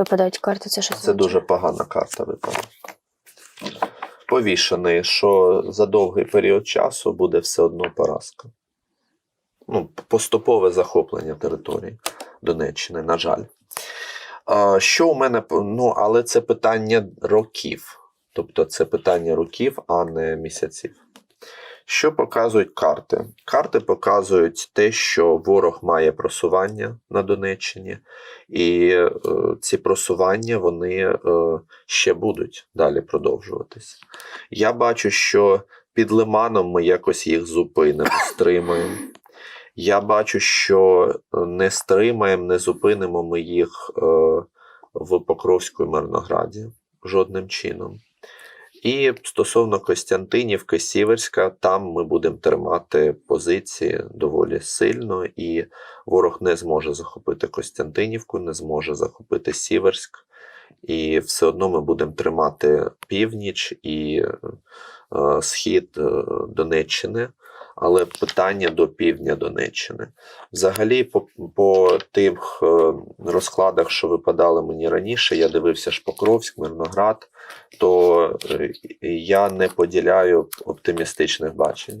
випадають карти. Це що Це дуже погана карта випала. Повішений, що за довгий період часу буде все одно поразка. Ну, поступове захоплення території Донеччини, на жаль. А, Що у мене, ну, але це питання років. Тобто це питання років, а не місяців. Що показують карти? Карти показують те, що ворог має просування на Донеччині, і е, ці просування вони е, ще будуть далі продовжуватись. Я бачу, що під лиманом ми якось їх зупинимо, стримаємо. Я бачу, що е, не стримаємо, не зупинимо ми їх е, в Покровську і Мирнограді жодним чином. І стосовно Костянтинівки, Сіверська, там ми будемо тримати позиції доволі сильно, і ворог не зможе захопити Костянтинівку, не зможе захопити Сіверськ, і все одно ми будемо тримати північ і е, схід е, Донеччини. Але питання до півдня Донеччини. Взагалі, по, по тих е, розкладах, що випадали мені раніше, я дивився ж Покровськ, Мирноград, то е, я не поділяю оптимістичних бачень.